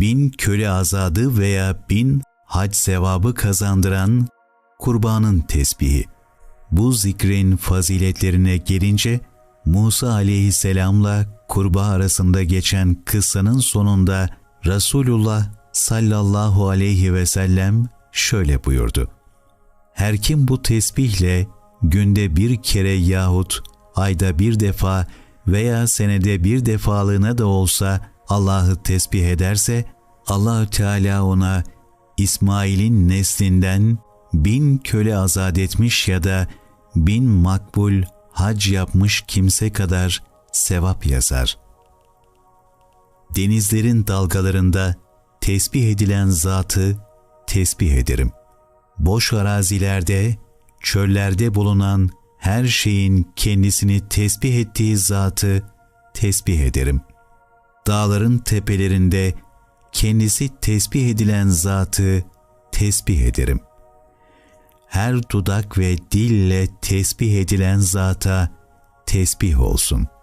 bin köle azadı veya bin hac sevabı kazandıran kurbanın tesbihi. Bu zikrin faziletlerine gelince Musa aleyhisselamla kurbağa arasında geçen kıssanın sonunda Resulullah sallallahu aleyhi ve sellem şöyle buyurdu. Her kim bu tesbihle günde bir kere yahut ayda bir defa veya senede bir defalığına da olsa Allah'ı tesbih ederse Allahü Teala ona İsmail'in neslinden bin köle azat etmiş ya da bin makbul hac yapmış kimse kadar sevap yazar. Denizlerin dalgalarında tesbih edilen zatı tesbih ederim. Boş arazilerde, çöllerde bulunan her şeyin kendisini tesbih ettiği zatı tesbih ederim. Dağların tepelerinde kendisi tesbih edilen zatı tesbih ederim. Her dudak ve dille tesbih edilen zata tesbih olsun.''